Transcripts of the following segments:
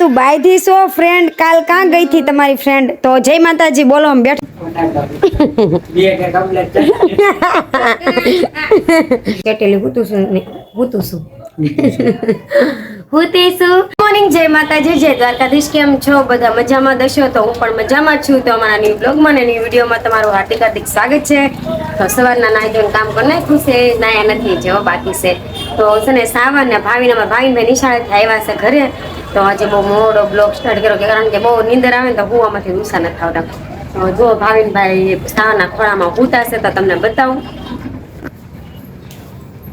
તું બાયધી છો ફ્રેન્ડ કાલ કાં ગઈ થી તમારી ફ્રેન્ડ તો જય માતાજી બોલો આમ બેઠ. કેટલી હું તું છું હું તું છું. હું તે છું મોર્નિંગ જય માતાજી જય દ્વારકાધીશ. કેમ છો? બધા મજામાં દશો? તો હું પણ મજામાં છું. તો અમારા ન્યુ બ્લોગમાં અને ન્યુ વિડીયોમાં તમારું હાર્દિક હાર્દિક સ્વાગત છે. તો સવારના નાહી ધોઈને કામ કરી નાખ્યું છે. નાયા નથી જેવો બાકી છે. તો છે ને સાવન ને ભાવીને અમારા ભાઈ નિશાળે આવ્યા છે ઘરે. તો આજે બહુ મોડો બ્લોગ સ્ટાર્ટ કર્યો કે કારણ કે બહુ નીંદર આવે ને તો હુવામાંથી ગુસ્સા નથી આવતા. જો ભાવિનભાઈ સાના ખોળામાં હુતા છે તો તમને બતાવું.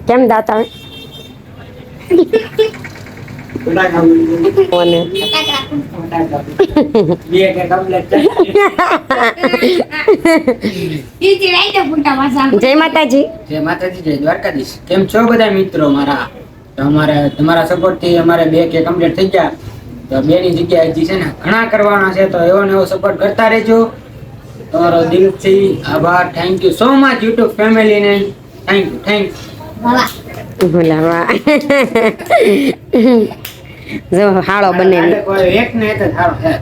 કેમ દાતા? જય માતાજી. જય માતાજી જય દ્વારકાધીશ. કેમ છો બધા મિત્રો મારા? તો અમારે તમારા સપોર્ટથી અમારે બે કે કમ્પ્લીટ થઈ ગયા. તો બે ની જગ્યાએ હજી છે ને ઘણા કરવાના છે તો એવો ને એવો સપોર્ટ કરતા રહેજો. તમારો દિલથી આભાર. Thank you so much YouTube family ને. થેન્ક યુ થેન્ક ભલા વાહ. જો હાળો બને એક ને એક હાળો છે.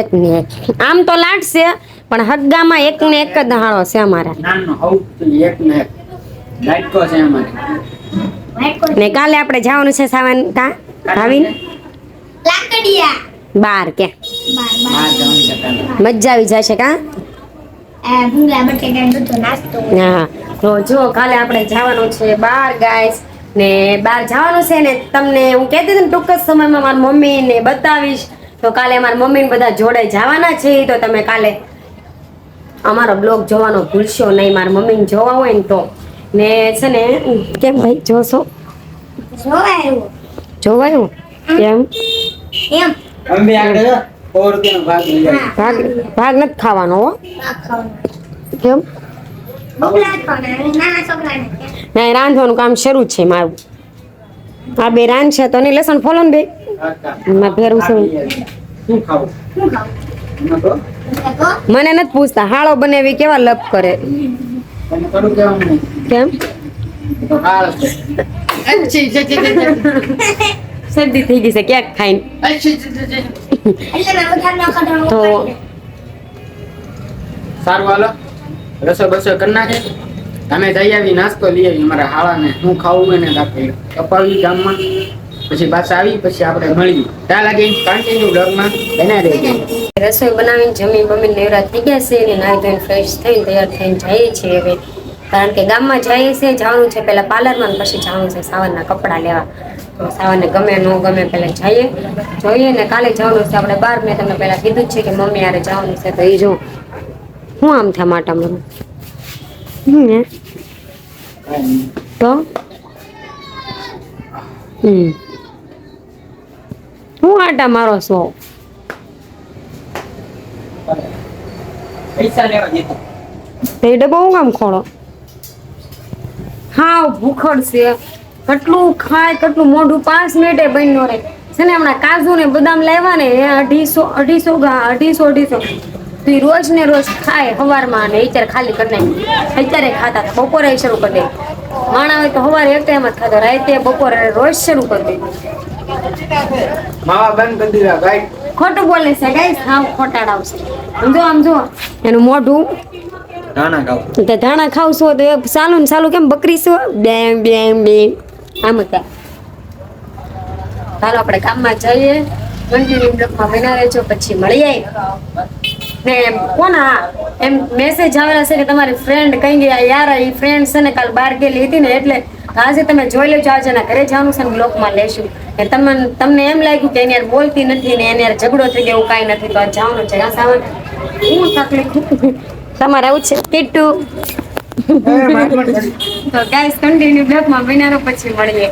એક ને એક. આમ તો લાટ છે પણ હગ્ગામાં એક ને એક જ હાળો છે અમારા. નાનો હવ એક ને એક. લાઈટકો છે અમારે. ને કાલે આપણે જવાનું છે સાવન કા? ભાવીને? લાકડિયા. બાર કે. મજા આવી જશે કા? હા. તો જો કાલે આપણે જવાનું છે બાર ગાઈસ ને બાર જવાનું છે ને તમને હું કહેતી હતી ને ટૂંક જ સમયમાં મારી મમ્મીને બતાવીશ. તો કાલે મારી મમ્મી ને બધા જોડે જવાના છે. તો તમે કાલે અમારો બ્લોગ જોવાનો ભૂલશો નહીં. મારી મમ્મીને જોવા હોય ને તો ને છે ને કેમ ભાઈ જોશો જોવાયું. જોવાયું? કેમ એમ? અમે આગળ ભાગ ભાગ ભાગ નથી ખાવાનો હો. કેમ? ના રાંધવાનું કામ શરૂ જ છે મારું. આ બે રાંધ છે તો નહીં લસણ ફોલો ને બે. માં ભેરું છું. શું ખાવું શું ખાવું એમાં તો? દેખો મને નથી પૂછતા હાળો બનાવી કેવા લપ કરે. કેમ? શરદી થઈ ગઈ છે ક્યાંક ખાઈને? તો સારું હાલો. રસો બસો કરી નાખે અમે જઈ આવી નાસ્તો લઈ આવી અમારા હાળાને. હું ખાવું એને રાખે. કપાવી ગામમાં. પછી પાછા આવી પછી આપણે મળીએ. ત્યાં લાગી કન્ટિન્યુ બ્લોગમાં બના રહેજો રસોઈ બનાવીને જમી બમી નેવરા થઈ ગયા છે અને નાહી ધોઈને ફ્રેશ થઈને તૈયાર થઈને જઈએ છીએ હવે. કારણ કે ગામમાં જઈએ છીએ, જવાનું છે પહેલાં પાર્લરમાં પછી જવાનું છે સાવનના કપડાં લેવા. તો સાવરને ગમે ન ગમે પહેલાં જઈએ. જોઈએ ને કાલે જવાનું છે આપણે બાર, મેં તમને પહેલાં કીધું જ છે કે મમ્મી યારે જવાનું છે તો એ જો. હું આમ થયા માટા હે? તો? હું આટા મારો છો? લેવા ડબ્બો હું કામ ખોળો? હા ભૂખડ છે. કેટલું ખાય કેટલું મોઢું પાંચ મિનિટે બન્યો રે છે ને હમણાં કાજુ ને બદામ લાવ્યા ને એ અઢીસો અઢીસો અઢીસો અઢીસો. તો રોજ ને રોજ ખાય સવારમાં ને અત્યારે ખાલી કરી નાખી. અત્યારે ખાતા હતા બપોરે શરૂ કરી દે. માણા હોય તો સવારે એક ટાઈમ જ ખાતો રાતે બપોરે રોજ શરૂ કરી દે. માવા બંધ કરી દીધા ખોટું બોલે છે ગાઈસ હાવ ખોટાડાવ છે. સમજો આમ જો એનું મોઢું ધાણા ખાવ. તો ધાણા ખાવ છો તો સાલું ને સાલું કેમ બકરી છો? બેમ બેમ બેમ. આમ હતા ચાલો આપણે કામમાં જઈએ. કન્ટિન્યુ બ્લોકમાં બના રહેજો પછી મળી જાય ને હા એમ મેસેજ આવેલા છે કે તમારી ફ્રેન્ડ કઈ ગયા? યાર એ ફ્રેન્ડ છે ને કાલ બહાર ગયેલી હતી ને એટલે આજે તમે જોઈ લેજો આજે એના ઘરે જવાનું છે ને બ્લોકમાં લેશું. કે તમને તમને એમ લાગ્યું કે એની બોલતી નથી ને એની ઝઘડો થઈ ગયો કાંઈ નથી, તો જવાનું છે. આ સાવન હું તકલીફ તમારે આવું છે? કીટુ. તો ગાઈસ કન્ટિન્યુ બ્લોગમાં બન્યા પછી મળીએ.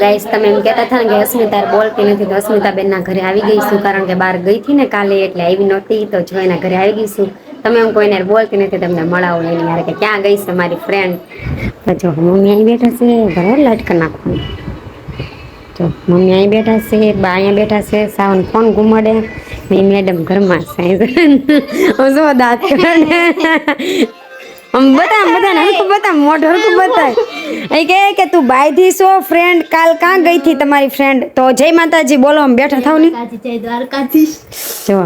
ગાઈસ તમે એમ કહેતા હતા કે અસ્મિતા બોલતી નથી, તો અસ્મિતા બેનના ઘરે આવી ગઈ છું કારણ કે બહાર ગઈ હતી ને કાલે, એટલે આવી નહોતી, તો જો એના ઘરે આવી ગઈ છું તમે એમ કોઈને બોલતી નથી, તમને મળાવો એની યાર કે ક્યાં ગઈ છે મારી ફ્રેન્ડ તો જો મમ્મી અહીં બેઠા છે, બરાબર લટક નાખવાનું. તો મમ્મી અહીં બેઠા છે, બા અહીંયા બેઠા છે, સાવન ફોન ઘુમાડે. મેડમ ઘરમાં હું જો દાંત બતા બધા હરખું બતા મોઢ હરખું બતાય. એ કહે કે તું બાયથી સો ફ્રેન્ડ કાલ કાં ગઈ થી તમારી ફ્રેન્ડ તો જય માતાજી બોલો આમ બેઠા થાવ ને દ્વારકાથી જય દ્વારકાધીશ. જો.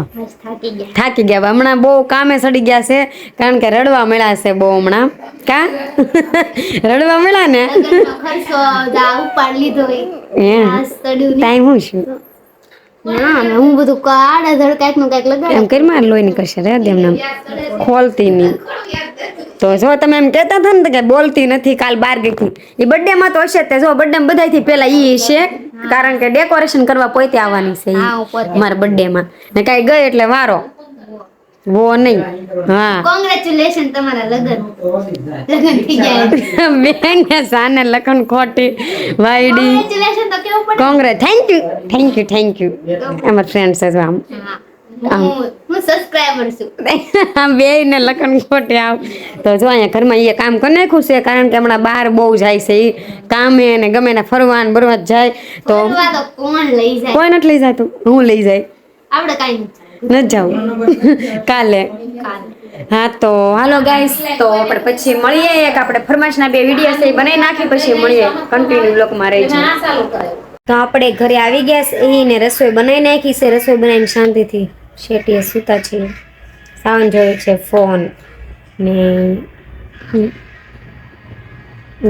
થાકી ગયા. હમણાં બહુ કામે સડી ગયા છે કારણ કે રડવા મળ્યા છે બહુ હમણાં. કા? રડવા મળ્યા ને? ટાઈમ હું છું? નહીં ના ને હું બધું કાળા ધડ કાંઈકનું કાંઈક લગાડ. એમ કરી મારે લોહી નીકળશે રે એમને. ખોલતી નહીં. તો જો તમે એમ કહેતા હતા ને કે બોલતી નથી કાલ બાર ગઈ હતી. એ બર્થડે માં તો હશે જ તે. જો બર્થડે માં બધાથી પેલા ઈ છે કારણ કે ડેકોરેશન કરવા પોતે આવવાની છે. મારા બર્થડે માં. ને કાંઈ ગઈ એટલે વારો. વો નહીં. હા. કોંગ્રેચ્યુલેશન તમારા લગન. લગન થઈ ગયા બેન ને સાને લખન ખોટી વાયડી. કોંગ્રેચ્યુલેશન તો કેવું પડે? Congress thank you thank you thank you અમાર ફ્રેન્ડ છે આમ. હા. સબસ્ક્રાઇબર છું. બે ને લખન ખોટે આવ તો જો અહીંયા ઘરમાં એ કામ કરી નાખ્યું છે કારણ કે હમણાં બહાર બહુ જાય છે એ કામે ને ગમે ને ફરવા ને બરવા જાય. તો તો કોણ લઈ જાય? કોઈ નથી લઈ જતું. હું લઈ જાય. આપણે કાંઈ ન કાલે કાલે. હા, તો હાલો ગાઈસ તો આપણે પછી મળીએ એક આપણે ફરમાશના બે વીડિયો છે એ બનાવી નાખી, પછી મળીએ કન્ટિન્યુ બ્લોકમાં રહીશું તો આપણે ઘરે આવી ગયા છે એને રસોઈ બનાવી નાખી છે, રસોઈ બનાવીને શાંતિથી શેટીએ સૂતા છીએ. સાવન જોયો છે ફોન ને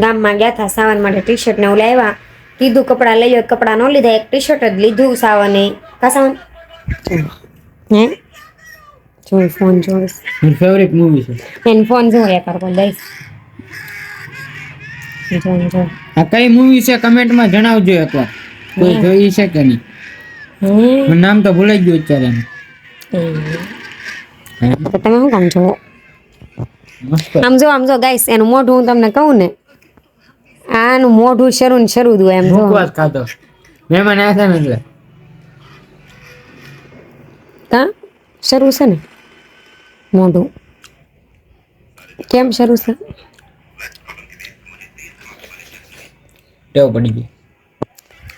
ગામમાં ગયા હતા સાવન માટે ટી શર્ટ ને એવું લાવ્યા. કીધું કપડાં લઈ લો કપડાં ન લીધા, એક ટી શર્ટ જ લીધું સાવને. કા સાવન? હે? જોઈ ફોન જોઈશ મારી ફેવરેટ મૂવી છે. એન ફોન જો એક વાર કોઈ દઈશ. આ કઈ મૂવી છે કમેન્ટમાં જણાવજો એકવાર. કોઈ જોઈ છે કે નહીં? નામ તો ભૂલાઈ ગયું અત્યારે. તો તમે શું કામ છો આમ જો આમ જો ગાઈસ એનું મોઢું હું તમને કહું ને આનું મોઢું શરૂ ને શરૂ દઉં એમ જો. ખાતો મહેમાન આવ્યા ને એટલે. કા શરૂ છે ને મોઢું. કેમ શરૂ છે? ટેવ પડી ગઈ.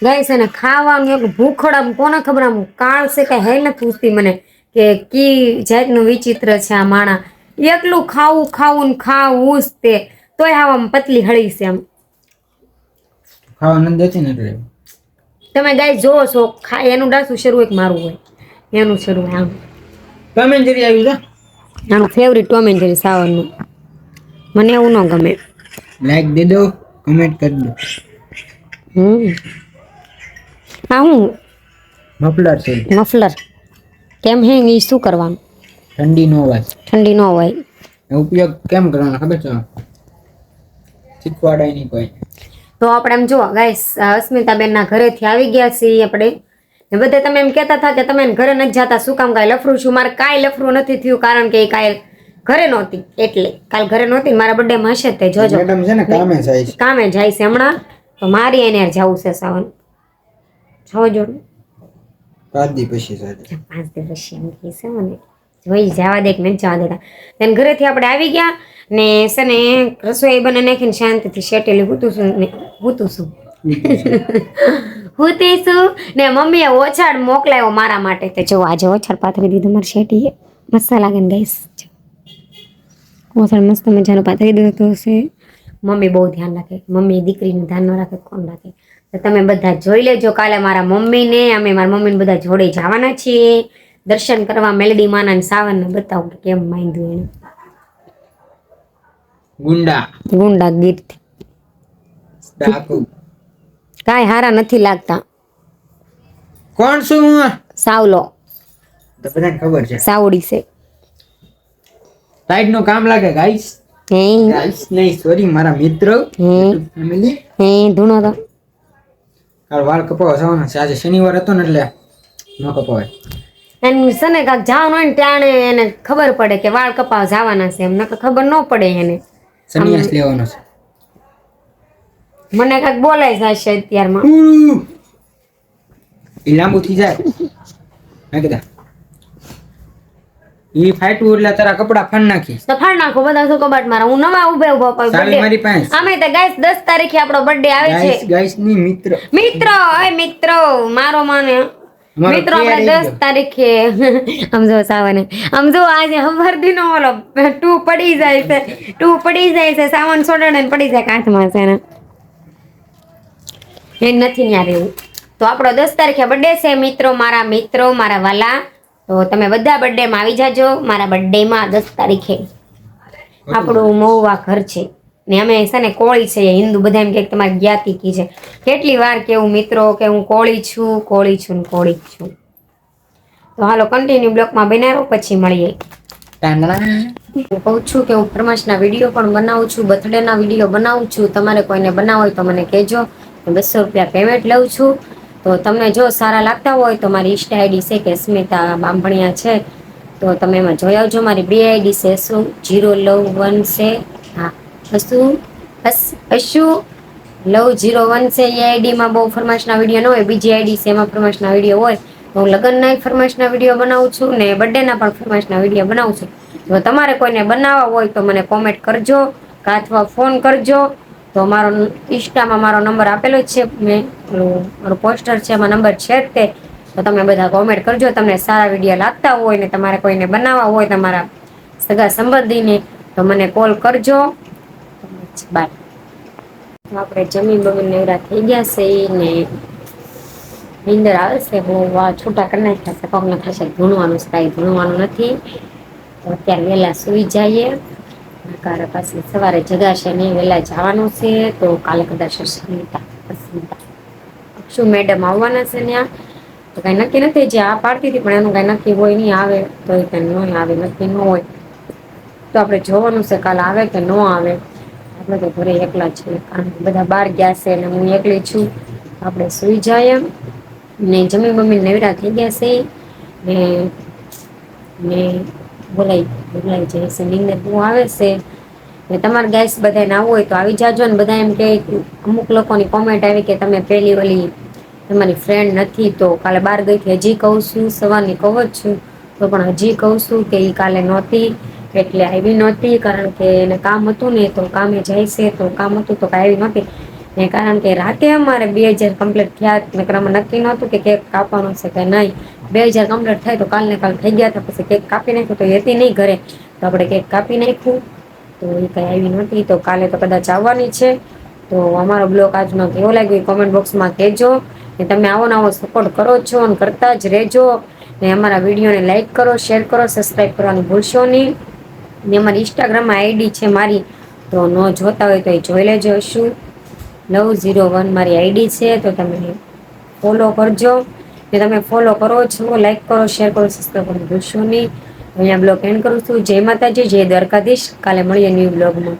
ગાઈસ એને ખાવાનું એક ભૂખડ આમ કોને ખબર આમ કાળ છે કે હે નથી પૂછતી મને કે કી જાતનું વિચિત્ર છે આ માણા. એકલું ખાવું ખાવું ને ખાવું જ તે. તોય આમ પતલી હળી છે આમ. ખાવા નથી દેતી ને એટલે. તમે ગાય જોવો છો ખા એનું ડાસું શરૂ એક મારું હોય. એનું શરૂ રૂમ આમ એન્ડ જરી આવ્યું છે? આનું ફેવરિટ ટોમ એન્ડ જેરી સાવરનું મને એવું ન ગમે. લાઈક દે દો કમેન્ટ કરી દો. હમ. આ હું? મફલર છે. મફલર. કેમ હે એ શું કરવાનું? ઠંડી નો અવાજ ઠંડી નો હોય. ઉપયોગ કેમ કરવાનો ખબર છે? શીખવાડાય નહીં કોઈ. તો આપણે એમ જુઓ ગાઈસ અસ્મિતાબેનના ઘરેથી આવી ગયા છીએ આપણે. ને બધે તમે એમ કહેતા હતા કે તમે ઘરે નથી જતા શું કામ કાંઈ લફરું છું? મારે કાંઈ લફરું નથી થયું કારણ કે એ કાંઈ ઘરે નહોતી. એટલે કાલ ઘરે નહોતી મારા બર્થડે માં હશે તે જોજો. મેડમ છે ને કામે જાય છે. કામે જાય છે હમણાં. તો મારી એને જવું છે સાવન. જોજો પાંચ દી પછી પાંચ દિવસ એમ કહે છે મને? જોઈ જવા દે કે નથી જવા દેતા. તેને ઘરેથી આપણે આવી ગયા ને છે ને રસોઈ બને નાખીને શાંતિથી શેટેલી હૂતું છું ને હૂતું છું. હૂતી છું ને મમ્મીએ ઓછાડ મોકલાયો મારા માટે. તે જો આજે ઓછાડ પાથરી દીધું મારી શેટીએ મસ્ત લાગે ને ગાઈસ. ઓછાડ મસ્ત મજાનું પાથરી દીધું હશે. મમ્મી બહુ ધ્યાન રાખે. મમ્મી દીકરીનું ધ્યાન ન રાખે કોણ રાખે? તો તમે બધા જોઈ લેજો કાલે મારા મમ્મીને અમે મારા મમ્મીને બધા જોડે જવાના છીએ. દર્શન કરવા મેલડી માના સાવનને બતાવું કે કેમ માંગ્યું એને. ગુંડા. ગુંડા ગીત. ડાકુ. કાંઈ હારા નથી લાગતા. કોણ છું હું? સાવલો. તો બધાને ખબર છે. સાવડી છે. સાઈડનું કામ લાગે ગાઈસ હે. ગાઈસ નહીં સોરી મારા મિત્ર ફેમિલી હે ધૂણો તો. કાલ વાળ કપાવા જવાના છે. આજે શનિવાર હતો ને એટલે ન કપાવાય. એમ સને કાક જવાનું હોય ને ત્યારે એને ખબર પડે કે વાળ કપાવ જવાના છે. એમ નકર ખબર ન પડે એને. સન્યાસ લેવાનો છે. મને કાંક બોલાય જાય છે અત્યારમાં. એ લાંબુ થઈ જાય. મેં કીધા. ઈ ફાટવું એટલે તારા કપડા ફાડ નાખી તો ફાડ નાખો બધા શું કબાટ મારા? હું નવા ઉભે ઊભો ચાવી મારી પાસે. અમે તો ગાઈસ 10 તારીખે આપણો બર્થડે આવે છે. ગાઈસ ગાઈસની મિત્ર. મિત્ર ઓય મિત્ર મારો માને. મિત્રો આપણે દસ તારીખે સમજો સાવને. આમ જો આજે હમરદી નો ઓલો ટુ પડી જાય છે. ટુ પડી જાય છે સાવન સોડે ને પડી જાય કાંઠમાં છે ને. એ નથી ત્યાં રહેવું. તો આપણો દસ તારીખે બર્થડે છે મિત્રો મારા મિત્રો મારા વાલા. તો તમે બધા બર્થડેમાં આવી જાજો. મારા બર્થડેમાં માં દસ તારીખે આપણું મહુવા ઘર છે. ને અમે છે ને કોળી છે હિન્દુ બધા એમ કે તમારી જ્ઞાતિ કી છે. કેટલી વાર કેવું મિત્રો કે હું કોળી છું કોળી છું ને કોળી છું. તો હાલો કન્ટિન્યુ બ્લોકમાં બનાવો પછી મળીએ. હું કહું છું કે હું ફરમાશના વીડિયો પણ બનાવું છું બર્થડેના વીડિયો બનાવું છું. તમારે કોઈને બનાવો હોય તો મને કહેજો. બસો રૂપિયા પેમેન્ટ લઉં છું. તો તમને જો સારા લાગતા હોય તો મારી ઇન્સ્ટા આઈડી છે કે સ્મિતા બાંભણિયા છે. તો તમે એમાં જોઈ આવજો. મારી બે આઈડી છે. શું? જીરો લવ વન છે. હા. અસ- અશુ લવ જીરો વન છે. એ આઈડીમાં બહુ ફરમાશના વીડિયો ન હોય. બીજી આઈડી છે. એમાં ફરમાશના વીડિયો હોય. તો હું લગ્નના ફરમાશના વીડિયો બનાવું છું ને બર્થડેના પણ ફરમાશના વીડિયો બનાવું છું. જો તમારે કોઈને બનાવવા હોય તો મને કોમેન્ટ કરજો. કાં અથવા ફોન કરજો. તો મારો ઇન્સ્ટામાં મારો નંબર આપેલો જ છે. મેં મારો પોસ્ટર છે, એમાં નંબર છે જ તે. તો તમે બધા કોમેન્ટ કરજો. તમને સારા વીડિયો લાગતા હોય ને તમારે કોઈને બનાવવા હોય તમારા સગા સંબંધીને, તો મને કોલ કરજો. બાય. આપણે જમીન બમીન નેવરા થઈ ગયા છે ને નીંદર આવશે બહુ છૂટા કરી નાખ્યા છે. પગને થશે ભૂણવાનું છે, કાંઈ નથી. તો અત્યારે વહેલા સુઈ જઈએ. નકાર પાછી સવારે જગાશે નહીં, વહેલા જવાનું છે, તો કાલે કદાચ અસ્મિતા અસ્મિતા શું મેડમ આવવાના છે ત્યાં? તો કાંઈ નક્કી નથી જે આ પાડતી હતી, પણ એનું કાંઈ નક્કી હોય નહીં, આવે તો એ કંઈ નહીં આવે, નક્કી ન હોય. તો આપણે જોવાનું છે, કાલે આવે કે ન આવે. આપણે તો ઘરે એકલા છીએ, કારણ કે બધા બહાર ગયા છે અને હું એકલી છું. આપણે સુઈ જાય ને જમી મમ્મી નવરા થઈ ગયા છે. ને ને બોલાઈ બોલાઈ જાય છે બહુ આવે છે. ને તમારે ગેસ બધાને આવવું હોય તો આવી જાજો ને બધા એમ કે અમુક લોકોની કોમેન્ટ આવી કે તમે પહેલી ઓલી તમારી ફ્રેન્ડ નથી તો કાલે બાર ગઈથી હજી કહું છું, સવારની કહું જ છું. તો પણ હજી કહું છું કે એ કાલે નહોતી, એટલે આવી નહોતી કારણ કે એને કામ હતું ને તો કામે જાય છે, તો કામ હતું તો કાંઈ આવી નહોતી. ને કારણ કે રાતે અમારે બે હજાર કમ્પ્લીટ થયા, નકર નક્કી નહોતું કે કેક કાપવાનું છે કે નહીં. બે હજાર કમ્પ્લીટ થાય તો કાલ ને કાલ થઈ ગયા હતા, પછી કેક કાપી નાખ્યું તો એ હતી નહીં ઘરે. તો આપણે કેક કાપી નાખ્યું. તો એ કંઈ આવી નહોતી, તો કાલે તો કદાચ આવવાની છે. તો અમારો બ્લોગ આજનો કેવો લાગ્યો કોમેન્ટ બોક્સમાં કહેજો. ને તમે આવો નવો સપોર્ટ કરો છો અને કરતા જ રહેજો. ને અમારા વિડીયોને લાઈક કરો શેર કરો સબસ્ક્રાઈબ કરવાનું ભૂલશો નહીં. ને અમારી ઇન્સ્ટાગ્રામમાં આઈડી છે મારી. તો ન જોતા હોય તો એ જોઈ લેજો શું નવ ઝીરો વન મારી આઈડી છે, તો તમે ફોલો કરજો. ને તમે ફોલો કરો છો લાઈક કરો શેર કરો સબસ્ક્રાઈબ કરો, ભૂલશો નહીં. અહીંયા બ્લોગ એન્ડ કરું છું. જય માતાજી, જય દ્વારકાધીશ. કાલે મળીએ ન્યૂ બ્લોગમાં